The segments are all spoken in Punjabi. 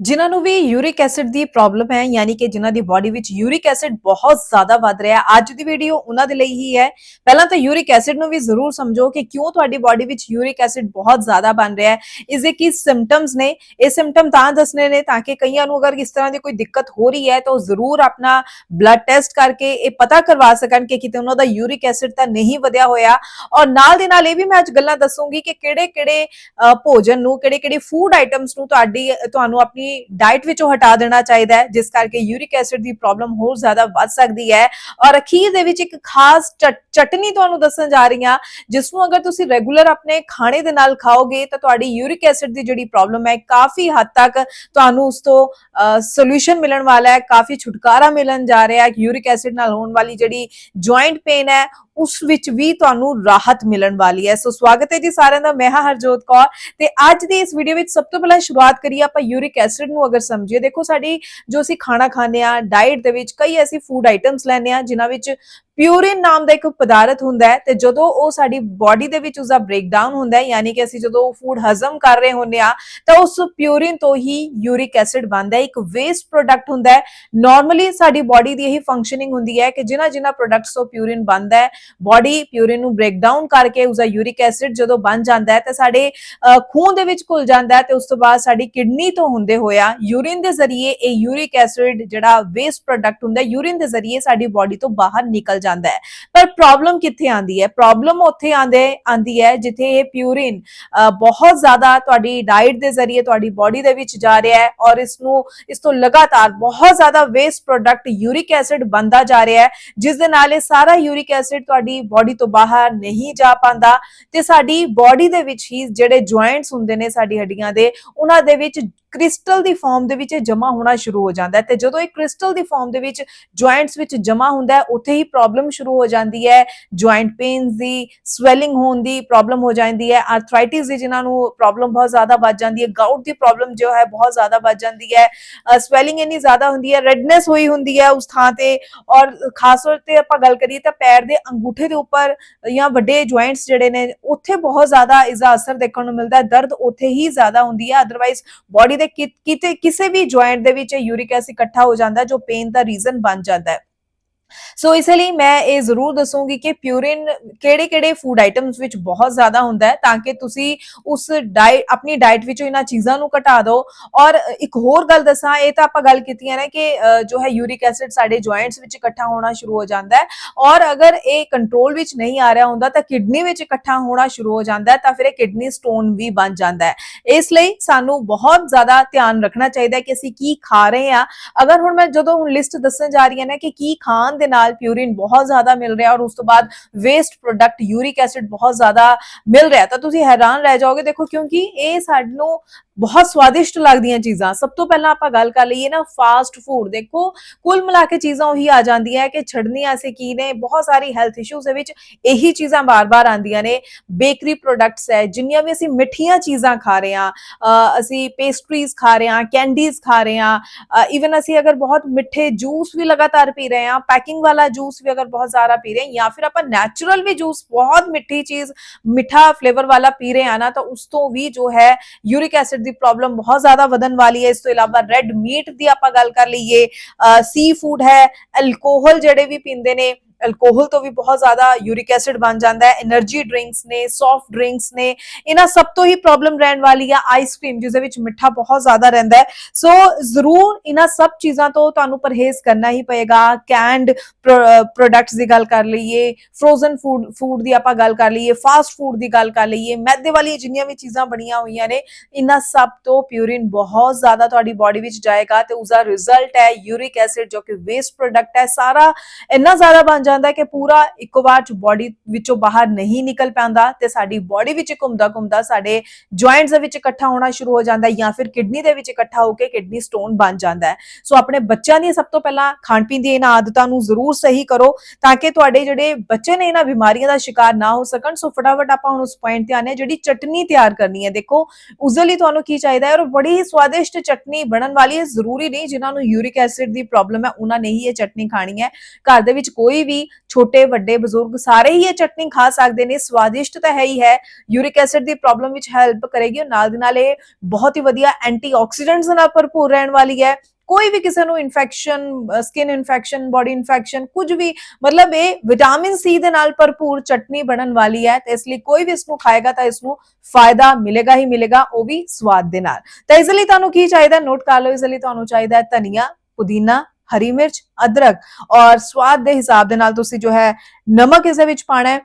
ਜਿਨ੍ਹਾਂ ਨੂੰ ਵੀ ਯੂਰਿਕ ਐਸਿਡ ਦੀ ਪ੍ਰੋਬਲਮ ਹੈ, ਯਾਨੀ ਕਿ ਜਿਨ੍ਹਾਂ ਦੀ ਬਾਡੀ ਵਿੱਚ ਯੂਰਿਕ ਐਸਿਡ ਬਹੁਤ ਜ਼ਿਆਦਾ ਵੱਧ ਰਿਹਾ ਹੈ। ਅੱਜ ਦੀ ਵੀਡੀਓ ਉਹਨਾਂ ਦੇ ਲਈ ਹੀ ਹੈ। ਪਹਿਲਾਂ ਤਾਂ ਯੂਰਿਕ ਐਸਿਡ ਨੂੰ ਵੀ ਜ਼ਰੂਰ ਸਮਝੋ ਕਿ ਕਿਉਂ ਤੁਹਾਡੀ ਬਾਡੀ ਵਿੱਚ ਯੂਰਿਕ ਐਸਿਡ ਬਹੁਤ ਜ਼ਿਆਦਾ ਬਣ ਰਿਹਾ ਹੈ। ਇਸ ਦੇ ਕੀ ਸਿੰਪਟਮਸ ਨੇ? ਇਹ ਸਿੰਪਟਮ ਤਾਂ ਦੱਸਣੇ ਨੇ, ਤਾਂ ਕਿ ਕਈਆਂ ਨੂੰ ਅਗਰ ਇਸ ਤਰ੍ਹਾਂ ਦੀ ਕੋਈ ਦਿੱਕਤ ਹੋ ਰਹੀ ਹੈ, ਤਾਂ ਉਹ ਜ਼ਰੂਰ ਆਪਣਾ ਬਲੱਡ ਟੈਸਟ ਕਰਕੇ ਇਹ ਪਤਾ ਕਰਵਾ ਸਕਣ ਕਿ ਕਿਤੇ ਉਹਨਾਂ ਦਾ ਯੂਰਿਕ ਐਸਿਡ ਤਾਂ ਨਹੀਂ ਵਧਿਆ ਹੋਇਆ। ਔਰ ਨਾਲ ਦੇ ਨਾਲ ਇਹ ਵੀ ਮੈਂ ਅੱਜ ਗੱਲਾਂ ਦੱਸੂਗੀ ਕਿ ਕਿਹੜੇ-ਕਿਹੜੇ ਭੋਜਨ ਨੂੰ, ਕਿਹੜੇ-ਕਿਹੜੇ ਫੂਡ ਆਈਟਮਸ ਨੂੰ ਤੁਹਾਡੀ ਤੁਹਾਨੂੰ ਆਪਣੀ ਡਾਈਟ ਵਿੱਚੋਂ ਹਟਾ ਦੇਣਾ ਚਾਹੀਦਾ ਹੈ, ਜਿਸ ਕਰਕੇ ਯੂਰਿਕ ਐਸਿਡ ਦੀ ਪ੍ਰੋਬਲਮ ਹੋਰ ਜ਼ਿਆਦਾ ਵੱਧ ਸਕਦੀ ਹੈ। ਔਰ ਅਖੀਰ ਦੇ ਵਿੱਚ ਇੱਕ ਖਾਸ ਚਟਨੀ ਤੁਹਾਨੂੰ ਦੱਸਣ ਜਾ ਰਹੀ ਹਾਂ, ਜਿਸ ਨੂੰ ਅਗਰ ਤੁਸੀਂ ਰੈਗੂਲਰ ਆਪਣੇ ਖਾਣੇ ਦੇ ਨਾਲ ਖਾਓਗੇ, ਤਾਂ ਤੁਹਾਡੀ ਯੂਰਿਕ ਐਸਿਡ ਦੀ ਜਿਹੜੀ ਪ੍ਰੋਬਲਮ ਹੈ, ਕਾਫੀ ਹੱਦ ਤੱਕ ਤੁਹਾਨੂੰ ਉਸ ਤੋਂ ਸੋਲੂਸ਼ਨ ਮਿਲਣ ਵਾਲਾ ਹੈ, ਕਾਫੀ ਛੁਟਕਾਰਾ ਮਿਲਣ ਜਾ ਰਿਹਾ ਹੈ। ਯੂਰਿਕ ਐਸਿਡ ਨਾਲ ਹੋਣ ਵਾਲੀ ਜਿਹੜੀ ਜੁਆਇੰਟ ਪੇਨ ਹੈ ਉਸ ਵਿੱਚ ਵੀ ਤੁਹਾਨੂੰ ਰਾਹਤ ਮਿਲਣ ਵਾਲੀ ਹੈ। ਸੋ ਸਵਾਗਤ ਹੈ ਜੀ ਸਾਰਿਆਂ ਦਾ। ਮੈਂ ਹਾਂ ਹਰਜੋਤ ਕੌਰ ਤੇ ਅੱਜ ਦੀ ਇਸ ਵੀਡੀਓ ਵਿੱਚ ਸਭ ਤੋਂ ਪਹਿਲਾਂ ਸ਼ੁਰੂਆਤ ਕਰੀਏ ਆਪਾਂ ਯੂਰਿਕ ਐਸਿਡ ਨੂੰ ਅਗਰ ਸਮਝੀਏ। ਦੇਖੋ ਸਾਡੀ ਜੋ ਅਸੀਂ ਖਾਣਾ ਖਾਂਦੇ ਆ ਡਾਈਟ ਦੇ ਵਿੱਚ ਕਈ ਐਸੀ ਫੂਡ ਆਈਟਮਸ ਲੈਂਦੇ ਆ ਜਿਨ੍ਹਾਂ ਵਿੱਚ ਪਿਊਰਿਨ ਨਾਮ ਦਾ ਇੱਕ ਪਦਾਰਥ ਹੁੰਦਾ ਹੈ ਤੇ ਜਦੋਂ ਉਹ ਸਾਡੀ ਬਾਡੀ ਦੇ ਵਿੱਚ ਉਸਦਾ ਬ੍ਰੇਕਡਾਊਨ ਹੁੰਦਾ ਹੈ ਯਾਨੀ ਕਿ ਅਸੀਂ ਜਦੋਂ ਫੂਡ ਹਜ਼ਮ ਕਰ ਰਹੇ ਹੁੰਦੇ ਆ ਤਾਂ ਉਸ ਪਿਊਰਿਨ ਤੋਂ ਹੀ ਯੂਰਿਕ ਐਸਿਡ ਬਣਦਾ ਹੈ। ਇੱਕ ਵੇਸਟ ਪ੍ਰੋਡਕਟ ਹੁੰਦਾ ਹੈ। ਨਾਰਮਲੀ ਸਾਡੀ ਬਾਡੀ ਦੀ ਇਹੀ ਫੰਕਸ਼ਨਿੰਗ ਹੁੰਦੀ ਹੈ ਕਿ ਜਿਨ੍ਹਾਂ ਜਿਨ੍ਹਾਂ ਪ੍ਰੋਡਕਟਸ ਤੋਂ ਪਿਊਰਿਨ ਬਣਦਾ ਹੈ ਬਾਡੀ ਪਿਊਰਿਨ ਨੂੰ ਬ੍ਰੇਕ ਡਾਊਨ ਕਰਕੇ ਉਸਦਾ ਯੂਰਿਕ ਐਸਿਡ ਜਦੋਂ ਬਣ ਜਾਂਦਾ ਹੈ ਤਾਂ ਸਾਡੇ ਅ, ਖੂਨ ਦੇ ਵਿੱਚ ਘੁਲ ਜਾਂਦਾ ਹੈ ਤੇ ਉਸ ਤੋਂ ਬਾਅਦ ਸਾਡੀ ਕਿਡਨੀ ਤੋਂ ਹੁੰਦੇ ਹੋਇਆ ਯੂਰਿਨ ਦੇ ਜ਼ਰੀਏ ਇਹ ਯੂਰਿਕ ਐਸਿਡ ਜਿਹੜਾ ਵੇਸਟ ਪ੍ਰੋਡਕਟ ਹੁੰਦਾ ਹੈ ਯੂਰਿਨ ਦੇ ਜ਼ਰੀਏ ਸਾਡੀ ਬਾਡੀ ਤੋਂ ਬਾਹਰ ਨਿਕਲ ਜਾਂਦਾ ਹੈ। ਪਰ ਪ੍ਰੋਬਲਮ ਕਿੱਥੇ ਆਂਦੀ ਹੈ? ਪ੍ਰੋਬਲਮ ਉੱਥੇ ਆਂਦੇ ਆਂਦੀ ਹੈ ਜਿੱਥੇ ਇਹ ਪਿਊਰਿਨ ਬਹੁਤ ਜ਼ਿਆਦਾ ਤੁਹਾਡੀ ਡਾਈਟ ਦੇ ਜ਼ਰੀਏ ਤੁਹਾਡੀ ਬਾਡੀ ਦੇ ਵਿੱਚ ਜਾ ਰਿਹਾ ਹੈ ਔਰ ਇਸ ਨੂੰ ਇਸ ਤੋਂ ਲਗਾਤਾਰ ਬਹੁਤ ਜ਼ਿਆਦਾ ਵੇਸਟ ਪ੍ਰੋਡਕਟ ਯੂਰਿਕ ਐਸਿਡ ਬਣਦਾ ਜਾ ਰਿਹਾ ਹੈ, ਜਿਸ ਦੇ ਨਾਲ ਇਹ ਸਾਰਾ ਯੂਰਿਕ ਐਸਿਡ ਤੁਹਾਡੀ ਬਾਡੀ ਤੋਂ ਬਾਹਰ ਨਹੀਂ ਜਾ ਪਾਉਂਦਾ ਤੇ ਸਾਡੀ ਬਾਡੀ ਦੇ ਵਿੱਚ ਹੀ ਜਿਹੜੇ ਜੁਆਇੰਟਸ ਹੁੰਦੇ ਨੇ ਸਾਡੀ ਹੱਡੀਆਂ ਦੇ, ਉਹਨਾਂ ਦੇ ਵਿੱਚ ਕ੍ਰਿਸਟਲ ਦੀ ਫਾਰਮ ਦੇ ਵਿੱਚ ਜਮਾ ਹੋਣਾ ਸ਼ੁਰੂ ਹੋ ਜਾਂਦਾ ਹੈ ਤੇ ਜਦੋਂ ਇਹ ਕ੍ਰਿਸਟਲ ਦੀ ਫਾਰਮ ਦੇ ਵਿੱਚ ਜੁਆਇੰਟਸ ਵਿੱਚ ਜਮਾ ਹੁੰਦਾ ਹੈ, ਉੱਥੇ ਹੀ ਪ੍ਰੋਬਲਮ ਸ਼ੁਰੂ ਹੋ ਜਾਂਦੀ ਹੈ। ਜੁਆਇੰਟ ਪੇਨਸ ਦੀ ਸਵੈਲਿੰਗ ਹੋਣ ਦੀ ਪ੍ਰੋਬਲਮ ਹੋ ਜਾਂਦੀ ਹੈ। ਆਰਥਰਾਈਟਿਸ ਦੀ ਜਿਨ੍ਹਾਂ ਨੂੰ ਪ੍ਰੋਬਲਮ ਬਹੁਤ ਜ਼ਿਆਦਾ ਵੱਧ ਜਾਂਦੀ ਹੈ। ਗਾਊਟ ਦੀ ਪ੍ਰੋਬਲਮ ਜੋ ਹੈ ਬਹੁਤ ਜ਼ਿਆਦਾ ਵੱਧ ਜਾਂਦੀ ਹੈ। ਸਵੈਲਿੰਗ ਇੰਨੀ ਜ਼ਿਆਦਾ ਹੁੰਦੀ ਹੈ ਰੈਡਨੈਸ ਹੋਈ ਹੁੰਦੀ ਹੈ ਉਸ ਥਾਂ ਤੇ ਔਰ ਖਾਸ ਤੌਰ ਤੇ ਆਪਾਂ ਗੱਲ ਕਰੀਏ ਤਾਂ ਪੈਰ ਦੇ ਅੰਗੂਠੇ ਦੇ ਉੱਪਰ ਜਾਂ ਵੱਡੇ ਜੁਆਇੰਟਸ ਜਿਹੜੇ ਨੇ, ਉੱਥੇ ਬਹੁਤ ਜ਼ਿਆਦਾ ਇਸਦਾ ਅਸਰ ਦੇਖਣ ਨੂੰ ਮਿਲਦਾ ਹੈ। ਦਰਦ ਉੱਥੇ ਹੀ ਜ਼ਿਆਦਾ ਹੁੰਦੀ ਹੈ। ਅਦਰਵਾਈਜ਼ ਬਾਡੀ ਦੇ ਕਿ- ਕਿਤੇ ਕਿਸੇ ਵੀ ਜੁਆਇੰਟ ਦੇ ਵਿੱਚ ਯੂਰਿਕ ਐਸਿਡ ਇਕੱਠਾ ਹੋ ਜਾਂਦਾ ਜੋ ਪੇਨ ਦਾ ਰੀਜ਼ਨ ਬਣ ਜਾਂਦਾ ਹੈ। ਸੋ ਇਸ ਲਈ ਮੈਂ ਇਹ ਜ਼ਰੂਰ ਦੱਸੂਗੀ ਕਿ ਪਿਊਰਿਨ ਕਿਹੜੇ-ਕਿਹੜੇ ਫੂਡ ਆਈਟਮਸ ਵਿੱਚ ਬਹੁਤ ਜ਼ਿਆਦਾ ਹੁੰਦਾ ਹੈ, ਤਾਂ ਕਿ ਤੁਸੀਂ ਉਸ ਡਾਈਟ ਆਪਣੀ ਡਾਈਟ ਵਿੱਚੋਂ ਇਹਨਾਂ ਚੀਜ਼ਾਂ ਨੂੰ ਘਟਾ ਦਿਓ। ਔਰ ਇੱਕ ਹੋਰ ਗੱਲ ਦੱਸਾਂ, ਇਹ ਤਾਂ ਆਪਾਂ ਗੱਲ ਕੀਤੀ ਹੈ ਨਾ ਕਿ ਜੋ ਹੈ ਯੂਰਿਕ ਐਸਿਡ ਸਾਡੇ ਜੁਆਇੰਟਸ ਵਿੱਚ ਇਕੱਠਾ ਹੋਣਾ ਸ਼ੁਰੂ ਹੋ ਜਾਂਦਾ ਹੈ। ਔਰ ਅਗਰ ਇਹ ਕੰਟਰੋਲ ਵਿੱਚ ਨਹੀਂ ਆ ਰਿਹਾ ਹੁੰਦਾ, ਤਾਂ ਕਿਡਨੀ ਵਿੱਚ ਇਕੱਠਾ ਹੋਣਾ ਸ਼ੁਰੂ ਹੋ ਜਾਂਦਾ ਹੈ, ਤਾਂ ਫਿਰ ਇਹ ਕਿਡਨੀ ਸਟੋਨ ਵੀ ਬਣ ਜਾਂਦਾ ਹੈ। ਇਸ ਲਈ ਸਾਨੂੰ ਬਹੁਤ ਜ਼ਿਆਦਾ ਧਿਆਨ ਰੱਖਣਾ ਚਾਹੀਦਾ ਹੈ ਕਿ ਅਸੀਂ ਕੀ ਖਾ ਰਹੇ ਹਾਂ। ਅਗਰ ਹੁਣ ਮੈਂ ਜਦੋਂ ਹੁਣ ਲਿਸਟ ਦੱਸਣ ਜਾ ਰਹੀ ਹਾਂ ਨਾ ਕਿ ਕੀ ਖਾਣ ਦੇ ਨਾਲ ਪਿਊਰੀਨ ਬਹੁਤ ਜ਼ਿਆਦਾ ਮਿਲ ਰਿਹਾ ਔਰ ਉਸ ਤੋਂ ਬਾਅਦ ਵੇਸਟ ਪ੍ਰੋਡਕਟ ਯੂਰਿਕ ਐਸਿਡ ਬਹੁਤ ਜ਼ਿਆਦਾ ਮਿਲ ਰਿਹਾ। ਤਾਂ ਤੁਸੀਂ ਹੈਰਾਨ ਰਹਿ ਜਾਓਗੇ ਦੇਖੋ ਕਿਉਂਕਿ ਇਹ ਸਾਨੂੰ ਬਹੁਤ ਸਵਾਦਿਸ਼ਟ ਲੱਗਦੀਆਂ ਚੀਜ਼ਾਂ। ਸਭ ਤੋਂ ਪਹਿਲਾਂ ਆਪਾਂ ਗੱਲ ਕਰ ਲਈਏ ਨਾ ਫਾਸਟ ਫੂਡ ਦੇਖੋ ਕੁੱਲ ਮਿਲਾ ਕੇ ਚੀਜ਼ਾਂ ਉਹੀ ਆ ਜਾਂਦੀਆਂ ਹੈ ਕਿ ਛੱਡਣੀਆਂ ਅਸੀਂ ਕੀ ਨੇ? ਬਹੁਤ ਸਾਰੀ ਹੈਲਥ ਇਸ਼ੂਸ ਦੇ ਵਿੱਚ ਇਹੀ ਚੀਜ਼ਾਂ ਬਾਰ-ਬਾਰ ਆਉਂਦੀਆਂ ਨੇ। ਬੇਕਰੀ ਪ੍ਰੋਡਕਟਸ ਹੈ ਜਿੰਨੀਆਂ ਵੀ ਅਸੀਂ ਮਿੱਠੀਆਂ ਚੀਜ਼ਾਂ ਖਾ ਰਹੇ ਹਾਂ ਅ, ਅਸੀਂ ਪੇਸਟਰੀਜ਼ ਖਾ ਰਹੇ ਹਾਂ ਕੈਂਡੀਜ਼ ਖਾ ਰਹੇ ਹਾਂ ਇਵਨ ਅਸੀਂ ਅਗਰ ਬਹੁਤ ਮਿੱਠੇ ਜੂਸ ਵੀ ਲਗਾਤਾਰ ਪੀ ਰਹੇ ਹਾਂ ਪੈਕਿੰਗ ਵਾਲਾ ਜੂਸ ਵੀ ਅਗਰ ਬਹੁਤ ਜ਼ਿਆਦਾ ਪੀ ਰਹੇ ਹਾਂ ਜਾਂ ਫਿਰ ਆਪਾਂ ਨੈਚੁਰਲ ਵੀ ਜੂਸ ਬਹੁਤ ਮਿੱਠੀ ਚੀਜ਼ ਮਿੱਠਾ ਫਲੇਵਰ ਵਾਲਾ ਪੀ ਰਹੇ ਹਾਂ ਨਾ ਤਾਂ ਉਸ ਤੋਂ ਵੀ ਜੋ ਹੈ ਯੂਰਿਕ ਐਸਿਡ ਦੀ ਪ੍ਰੋਬਲਮ ਬਹੁਤ ਜ਼ਿਆਦਾ ਵਧਣ ਵਾਲੀ ਹੈ ਇਸ ਤੋਂ ਇਲਾਵਾ ਰੈੱਡ ਮੀਟ ਦੀ ਆਪਾਂ ਗੱਲ ਕਰ ਲਈਏ ਸੀ ਫੂਡ ਹੈ ਅਲਕੋਹਲ ਜਿਹੜੇ ਵੀ ਪੀਂਦੇ ਨੇ ਅਲਕੋਹਲ ਤੋਂ ਵੀ ਬਹੁਤ ਜ਼ਿਆਦਾ ਯੂਰਿਕ ਐਸਿਡ ਬਣ ਜਾਂਦਾ ਹੈ એનર્ਜੀ ਡਰਿੰਕਸ ਨੇ ਸੌਫਟ ਡਰਿੰਕਸ ਨੇ, ਇਹਨਾਂ ਸਭ ਤੋਂ ਹੀ ਪ੍ਰੋਬਲਮ ਰਹਿਣ ਵਾਲੀ ਆ ਆਈਸਕ੍ਰੀਮ ਜਿਸ ਦੇ ਵਿੱਚ ਮਿੱਠਾ ਬਹੁਤ ਜ਼ਿਆਦਾ ਰਹਿੰਦਾ ਹੈ। ਸੋ ਜ਼ਰੂਰ ਇਹਨਾਂ ਸਭ ਚੀਜ਼ਾਂ ਤੋਂ ਤੁਹਾਨੂੰ ਪਰਹੇਜ਼ ਕਰਨਾ ਹੀ ਪਏਗਾ। ਕੈਂਡ ਪ੍ਰੋਡਕਟਸ ਦੀ ਗੱਲ ਕਰ ਲਈਏ ਫਰੋਜ਼ਨ ਫੂਡ ਫੂਡ ਦੀ ਆਪਾਂ ਗੱਲ ਕਰ ਲਈਏ ਫਾਸਟ ਫੂਡ ਦੀ ਗੱਲ ਕਰ ਲਈਏ, ਮੈਦੇ ਵਾਲੀ ਜਿੰਨੀਆਂ ਵੀ ਚੀਜ਼ਾਂ ਬਣੀਆਂ ਹੋਈਆਂ ਨੇ, ਇਹਨਾਂ ਸਭ ਤੋਂ ਪਿਊਰਿਨ ਬਹੁਤ ਜ਼ਿਆਦਾ ਤੁਹਾਡੀ ਬਾਡੀ ਵਿੱਚ ਜਾਏਗਾ ਤੇ ਉਸ ਦਾ ਰਿਜ਼ਲਟ ਹੈ ਯੂਰਿਕ ਐਸਿਡ, ਜੋ ਕਿ ਵੇਸਟ ਪ੍ਰੋਡਕਟ ਹੈ। ਸਾਰਾ ਇੰਨਾ ਜ਼ਿਆਦਾ ਬਣ ਜਾਂਦਾ ਕਿ ਪੂਰਾ ਇੱਕੋ ਵਾਰ ਚ ਬਾਡੀ ਵਿੱਚੋਂ ਬਾਹਰ ਨਹੀਂ ਨਿਕਲ ਪੈਂਦਾ ਤੇ ਸਾਡੀ ਬਾਡੀ ਵਿੱਚ ਘੁੰਮਦਾ ਘੁੰਮਦਾ ਸਾਡੇ ਜੁਆਇੰਟਸ ਦੇ ਵਿੱਚ ਇਕੱਠਾ ਹੋਣਾ ਸ਼ੁਰੂ ਹੋ ਜਾਂਦਾ ਜਾਂ ਫਿਰ ਕਿਡਨੀ ਦੇ ਵਿੱਚ ਇਕੱਠਾ ਹੋ ਕੇ ਕਿਡਨੀ ਸਟੋਨ ਬਣ ਜਾਂਦਾ ਹੈ। ਸੋ ਆਪਣੇ ਬੱਚਿਆਂ ਦੀ ਸਭ ਤੋਂ ਪਹਿਲਾਂ ਖਾਣ ਪੀਣ ਦੀ ਇਹਨਾਂ ਆਦਤਾਂ ਨੂੰ ਜ਼ਰੂਰ ਸਹੀ ਕਰੋ ਤਾਂ ਕਿ ਤੁਹਾਡੇ ਜਿਹੜੇ ਬੱਚੇ ਨੇ ਇਹਨਾਂ ਬਿਮਾਰੀਆਂ ਦਾ ਸ਼ਿਕਾਰ ਨਾ ਹੋ ਸਕਣ। ਸੋ ਫਟਾਫਟ ਆਪਾਂ ਹੁਣ ਉਸ ਪੁਆਇੰਟ ਤੇ ਆਨੇ ਜਿਹੜੀ ਚਟਨੀ ਤਿਆਰ ਕਰਨੀ ਹੈ। ਦੇਖੋ, ਉਸ ਲਈ ਤੁਹਾਨੂੰ ਕੀ ਚਾਹੀਦਾ ਹੈ ਔਰ ਬੜੀ ਸਵਾਦਿਸ਼ਟ ਚਟਨੀ ਬਣਨ ਵਾਲੀ ਹੈ, ਜ਼ਰੂਰੀ ਨਹੀਂ ਜਿਨ੍ਹਾਂ ਨੂੰ ਯੂਰਿਕ ਐਸਿਡ ਦੀ ਪ੍ਰੋਬਲਮ ਹੈ, ਉਹਨਾਂ ਨੇ ਹੀ ਇਹ ਚਟਨੀ ਖਾਣੀ ਹੈ। ਘਰ ਦੇ ਵਿੱਚ ਕੋਈ ਵੀ ਵੀ ਛੋਟੇ, ਵੱਡੇ ਬਜ਼ੁਰਗ ਸਾਰੇ ਹੀ ਇਹ ਚਟਨੀ ਖਾ ਸਕਦੇ ਨੇ, ਸਵਾਦਿਸ਼ਟ ਤਾਂ ਹੈ ਹੀ ਹੈ। ਯੂਰਿਕ ਐਸਿਡ ਦੀ ਪ੍ਰੋਬਲਮ ਵਿੱਚ ਹੈਲਪ ਕਰੇਗੀ ਔਰ ਨਾਲ ਦੀ ਨਾਲ ਇਹ ਬਹੁਤ ਹੀ ਵਧੀਆ ਐਂਟੀਆਕਸੀਡੈਂਟਸ ਨਾਲ ਭਰਪੂਰ ਰਹਿਣ ਵਾਲੀ ਹੈ। ਕੋਈ ਵੀ ਕਿਸੇ ਨੂੰ infection skin infection body infection ਕੁਝ ਵੀ, ਮਤਲਬ ਇਹ ਵਿਟਾਮਿਨ ਸੀ ਦੇ ਨਾਲ ਭਰਪੂਰ ਚਟਨੀ ਬਣਨ ਵਾਲੀ ਹੈ ਤੇ ਇਸ ਲਈ ਕੋਈ ਵੀ ਇਸ ਨੂੰ ਖਾਏਗਾ ਤਾਂ ਇਸ ਨੂੰ ਫਾਇਦਾ ਮਿਲੇਗਾ ਹੀ ਮਿਲੇਗਾ, ਉਹ ਵੀ ਸਵਾਦ ਦੇ ਨਾਲ। ਤਾਂ ਇਸ ਲਈ ਤੁਹਾਨੂੰ ਕੀ ਚਾਹੀਦਾ? ਨੋਟ ਕਰ ਲਓ, ਇਸ ਲਈ ਤੁਹਾਨੂੰ ਚਾਹੀਦਾ ਧਨੀਆ, ਪੁਦੀਨਾ ਹਰੀ ਮਿਰਚ ਅਦਰਕ ਔਰ ਸਵਾਦ ਦੇ ਹਿਸਾਬ ਦੇ ਨਾਲ ਤੁਸੀਂ ਜੋ ਹੈ ਨਮਕ ਇਸ ਦੇ ਵਿੱਚ ਪਾਣਾ ਹੈ।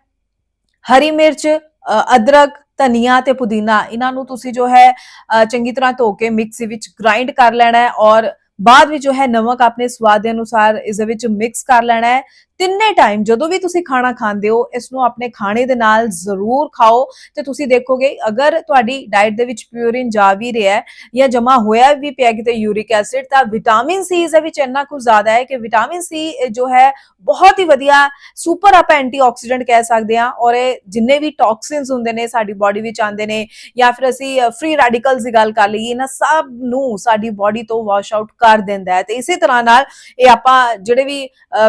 ਹਰੀ ਮਿਰਚ ਅ, ਅਦਰਕ ਧਨੀਆ ਤੇ ਪੁਦੀਨਾ ਇਹਨਾਂ ਨੂੰ ਤੁਸੀਂ ਜੋ ਹੈ ਅ, ਚੰਗੀ ਤਰ੍ਹਾਂ ਧੋ ਕੇ ਮਿਕਸੀ ਵਿੱਚ ਗ੍ਰਾਈਂਡ ਕਰ ਲੈਣਾ ਹੈ ਔਰ ਬਾਅਦ ਵਿੱਚ ਜੋ ਹੈ ਨਮਕ ਆਪਣੇ ਸਵਾਦ ਦੇ ਅਨੁਸਾਰ ਇਸ ਦੇ ਵਿੱਚ ਮਿਕਸ ਕਰ ਲੈਣਾ ਹੈ। ਤਿੰਨੇ ਟਾਈਮ ਜਦੋਂ ਵੀ ਤੁਸੀਂ ਖਾਣਾ ਖਾਂਦੇ ਹੋ, ਇਸ ਨੂੰ ਆਪਣੇ ਖਾਣੇ ਦੇ ਨਾਲ ਜ਼ਰੂਰ ਖਾਓ ਤੇ ਤੁਸੀਂ ਦੇਖੋਗੇ, ਅਗਰ ਤੁਹਾਡੀ ਡਾਈਟ ਦੇ ਵਿੱਚ ਪਿਊਰਿਨ ਜਾ ਵੀ ਰਿਹਾ ਹੈ ਜਾਂ ਜਮਾ ਹੋਇਆ ਵੀ ਪਿਆ ਕਿਤੇ ਯੂਰਿਕ ਐਸਿਡ ਤਾਂ ਵਿਟਾਮਿਨ ਸੀ ਇਸ ਦੇ ਵਿੱਚ ਇੰਨਾ ਕੁ ਜ਼ਿਆਦਾ ਹੈ ਕਿ ਵਿਟਾਮਿਨ ਸੀ ਜੋ ਹੈ, ਬਹੁਤ ਹੀ ਵਧੀਆ ਸੁਪਰ ਅਪ ਐਂਟੀਆਕਸੀਡੈਂਟ ਕਹਿ ਸਕਦੇ ਹਾਂ ਔਰ ਇਹ ਜਿੰਨੇ ਵੀ ਟੌਕਸਿਨਸ ਹੁੰਦੇ ਨੇ ਸਾਡੀ ਬਾਡੀ ਵਿੱਚ ਆਉਂਦੇ ਨੇ ਜਾਂ ਫਿਰ ਅਸੀਂ ਫ੍ਰੀ ਰੈਡੀਕਲਸ ਦੀ ਗੱਲ ਕਰ ਲਈਏ, ਇਹਨਾਂ ਸਭ ਨੂੰ ਸਾਡੀ ਬਾਡੀ ਤੋਂ ਵਾਸ਼ ਆਊਟ ਕਰ ਦਿੰਦਾ ਹੈ ਤੇ ਇਸੇ ਤਰ੍ਹਾਂ ਨਾਲ ਇਹ ਆਪਾਂ ਜਿਹੜੇ ਵੀ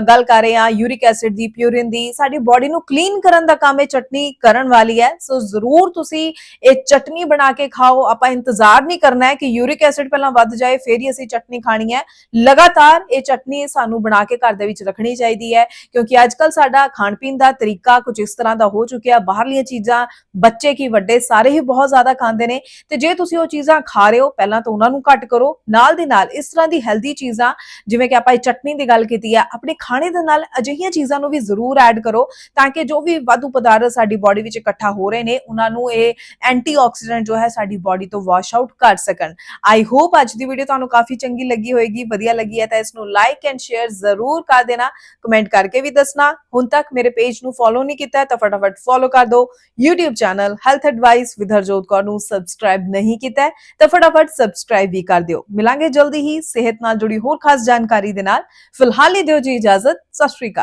ਗੱਲ ਕਰ ਰਹੇ ਹਾਂ ਯੂਰਿਕ ਐਸਿਡ ਦੀ, ਪਿਊਰਿਨ ਦੀ, ਸਾਡੀ ਬਾਡੀ ਨੂੰ ਕਲੀਨ ਕਰਨ ਦਾ ਕੰਮ ਇਹ ਚਟਨੀ ਕਰਨ ਵਾਲੀ ਹੈ। ਸੋ ਜ਼ਰੂਰ ਤੁਸੀਂ ਇਹ ਚਟਨੀ ਬਣਾ ਕੇ ਖਾਓ। ਆਪਾਂ ਇੰਤਜ਼ਾਰ ਨਹੀਂ ਕਰਨਾ ਹੈ ਕਿ ਯੂਰਿਕ ਐਸਿਡ ਪਹਿਲਾਂ ਵੱਧ ਜਾਏ, ਫਿਰ ਹੀ ਅਸੀਂ ਚਟਨੀ ਖਾਣੀ ਹੈ। ਲਗਾਤਾਰ ਇਹ ਚਟਨੀ ਸਾਨੂੰ ਬਣਾ ਕੇ ਘਰ ਦੇ ਵਿੱਚ ਰੱਖਣੀ ਚਾਹੀਦੀ ਹੈ, ਕਿਉਂਕਿ ਅੱਜ ਕੱਲ ਸਾਡਾ ਖਾਣ ਪੀਣ ਦਾ ਤਰੀਕਾ ਕੁਝ ਇਸ ਤਰ੍ਹਾਂ ਦਾ ਹੋ ਚੁੱਕਿਆ। ਬਾਹਰਲੀਆਂ ਚੀਜ਼ਾਂ ਬੱਚੇ ਕੀ ਵੱਡੇ, ਸਾਰੇ ਹੀ ਬਹੁਤ ਜ਼ਿਆਦਾ ਖਾਂਦੇ ਨੇ। ਤੇ ਜੇ ਤੁਸੀਂ ਉਹ ਚੀਜ਼ਾਂ ਖਾ ਰਹੇ ਹੋ, ਪਹਿਲਾਂ ਤਾਂ ਉਹਨਾਂ ਨੂੰ ਘੱਟ ਕਰੋ। ਨਾਲ ਦੀ ਨਾਲ ਇਸ ਤਰ੍ਹਾਂ ਦੀ ਹੈਲਦੀ ਚੀਜ਼ਾਂ, ਜਿਵੇਂ ਕਿ ਆਪਾਂ ਇਹ ਚਟਨੀ ਦੀ ਗੱਲ ਕੀਤੀ ਹੈ, ਆਪਣੇ ਖਾਣੇ ਦੇ ਨਾਲ ਅਜਿਹੀਆਂ ਚੀਜ਼ਾਂ ਨੂੰ ਵੀ ਜ਼ਰੂਰ ਐਡ ਕਰੋ ਤਾਂ ਕਿ ਜੋ ਵੀ ਵਾਧੂ ਪਦਾਰਥ ਸਾਡੀ ਬਾਡੀ ਵਿੱਚ ਇਕੱਠਾ ਹੋ ਰਹੇ ਨੇ, ਉਹਨਾਂ ਨੂੰ ਇਹ ਐਂਟੀਆਕਸੀਡੈਂਟ ਜੋ ਹੈ ਸਾਡੀ ਬਾਡੀ ਤੋਂ ਵਾਸ਼ ਆਊਟ ਕਰ ਸਕਣ। ਆਈ ਹੋਪ ਅੱਜ ਦੀ ਵੀਡੀਓ ਤੁਹਾਨੂੰ ਕਾਫੀ ਚੰਗੀ ਲੱਗੀ ਹੋਏਗੀ, ਵਧੀਆ ਲੱਗੀ ਹੈ ਤਾਂ ਇਸ ਨੂੰ ਲਾਈਕ ਐਂਡ ਸ਼ੇਅਰ ਜ਼ਰੂਰ ਕਰ ਦੇਣਾ। ਕਮੈਂਟ ਕਰਕੇ ਵੀ ਦੱਸਣਾ। ਹੁਣ ਤੱਕ ਮੇਰੇ ਪੇਜ ਨੂੰ ਫੋਲੋ ਨਹੀਂ ਕੀਤਾ ਤਾਂ ਫਟਾਫਟ ਫੋਲੋ ਕਰ ਦਿਓ। YouTube channel health advice with Harjot Kaur ਨੂੰ ਸਬਸਕ੍ਰਾਈਬ ਨਹੀਂ ਕੀਤਾ ਤਾਂ ਫਟਾਫਟ ਸਬਸਕ੍ਰਾਈਬ ਵੀ ਕਰ ਦਿਓ। ਮਿਲਾਂਗੇ ਜਲਦੀ ਹੀ ਸਿਹਤ ਨਾਲ ਜੁੜੀ ਹੋਰ ਖਾਸ ਜਾਣਕਾਰੀ ਦੇ ਨਾਲ। ਫਿਲਹਾਲ ਹੀ ਦਿਓ ਜੀ ਇਜਾਜ਼ਤ। ਸਤਿ ਸ਼੍ਰੀ ਅਕਾਲ।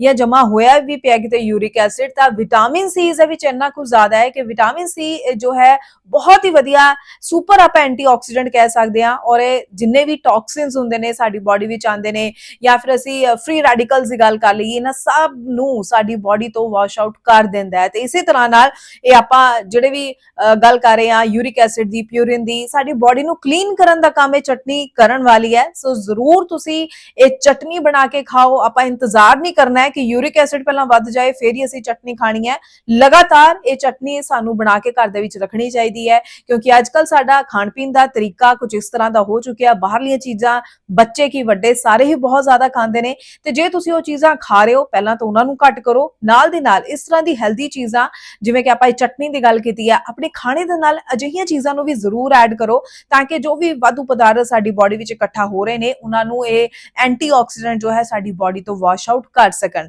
ਜਾਂ ਜਮਾ ਹੋਇਆ ਵੀ ਪਿਆ ਕਿਤੇ ਯੂਰਿਕ ਐਸਿਡ, ਤਾਂ ਵਿਟਾਮਿਨ ਸੀ ਦੇ ਵਿੱਚ ਇੰਨਾ ਕੁ ਜ਼ਿਆਦਾ ਹੈ ਕਿ ਵਿਟਾਮਿਨ ਸੀ ਜੋ ਹੈ, ਬਹੁਤ ਹੀ ਵਧੀਆ ਸੁਪਰ ਆਪਾਂ ਐਂਟੀਆਕਸੀਡੈਂਟ ਕਹਿ ਸਕਦੇ ਹਾਂ ਔਰ ਇਹ ਜਿੰਨੇ ਵੀ ਟੌਕਸਿਨਸ ਹੁੰਦੇ ਨੇ ਸਾਡੀ ਬਾਡੀ ਵਿੱਚ ਆਉਂਦੇ ਨੇ ਜਾਂ ਫਿਰ ਅਸੀਂ ਫ੍ਰੀ ਰੈਡੀਕਲਸ ਦੀ ਗੱਲ ਕਰ ਲਈਏ, ਇਹਨਾਂ ਸਭ ਨੂੰ ਸਾਡੀ ਬਾਡੀ ਤੋਂ ਵਾਸ਼ ਆਊਟ ਕਰ ਦਿੰਦਾ ਹੈ। ਤੇ ਇਸੇ ਤਰ੍ਹਾਂ ਨਾਲ ਇਹ ਆਪਾਂ ਜਿਹੜੇ ਵੀ ਗੱਲ ਕਰ ਰਹੇ ਹਾਂ ਯੂਰਿਕ ਐਸਿਡ ਦੀ ਪਿਊਰਿਨ ਦੀ, ਸਾਡੀ ਬਾਡੀ ਨੂੰ ਕਲੀਨ ਕਰਨ ਦਾ ਕੰਮ ਇਹ ਚਟਨੀ ਕਰਨ ਵਾਲੀ ਹੈ। ਸੋ ਜ਼ਰੂਰ ਤੁਸੀਂ ਇਹ ਚਟਨੀ ਬਣਾ ਕੇ ਖਾਓ, ਆਪਾਂ ਇੰਤਜ਼ਾਰ ਨਹੀਂ ਕਰਨਾ ਹੈ ਕਿ ਯੂਰਿਕ ਐਸਿਡ ਪਹਿਲਾਂ ਵੱਧ ਜਾਏ, ਫਿਰ ਹੀ ਅਸੀਂ ਚਟਨੀ ਖਾਣੀ ਹੈ। ਲਗਾਤਾਰ ਇਹ ਚਟਨੀ ਸਾਨੂੰ ਬਣਾ ਕੇ ਘਰ ਦੇ ਵਿੱਚ ਰੱਖਣੀ ਚਾਹੀਦੀ ਹੈ, ਕਿਉਂਕਿ ਅੱਜ ਕੱਲ ਸਾਡਾ ਖਾਣ ਪੀਣ ਦਾ ਤਰੀਕਾ ਕੁਝ ਇਸ ਤਰ੍ਹਾਂ ਦਾ ਹੋ ਚੁੱਕਿਆ, ਬਾਹਰਲੀਆਂ ਚੀਜ਼ਾਂ ਬੱਚੇ ਕੀ ਵੱਡੇ ਸਾਰੇ ਹੀ ਬਹੁਤ ਜ਼ਿਆਦਾ ਖਾਂਦੇ ਨੇ, ਤੇ ਜੇ ਤੁਸੀਂ ਉਹ ਚੀਜ਼ਾਂ ਖਾ ਰਹੇ ਹੋ, ਪਹਿਲਾਂ ਤਾਂ ਉਹਨਾਂ ਨੂੰ ਘੱਟ ਕਰੋ। ਨਾਲ ਦੀ ਨਾਲ ਇਸ ਤਰ੍ਹਾਂ ਦੀ ਹੈਲਦੀ ਚੀਜ਼ਾਂ, ਜਿਵੇਂ ਕਿ ਆਪਾਂ ਇਹ ਚਟਨੀ ਦੀ ਗੱਲ ਕੀਤੀ ਹੈ, ਆਪਣੇ ਖਾਣੇ ਦੇ ਨਾਲ ਅਜਿਹੀਆਂ ਚੀਜ਼ਾਂ ਨੂੰ ਵੀ ਜ਼ਰੂਰ ਐਡ ਕਰੋ, ਤਾਂ ਕਿ ਜੋ ਵੀ ਵਾਧੂ ਪਦਾਰਥ ਸਾਡੀ ਬਾਡੀ ਵਿੱਚ ਇਕੱਠਾ ਹੋ ਰਹੇ ਨੇ, ਉਹਨਾਂ ਨੂੰ ਇਹ ਐਂਟੀਆਕਸੀਡੈਂਟ ਜੋ ਹੈ ਸਾਡੀ ਬਾਡੀ ਤੋਂ ਵਾਸ਼ ਆਊਟ ਕਰ ਸਕਣ।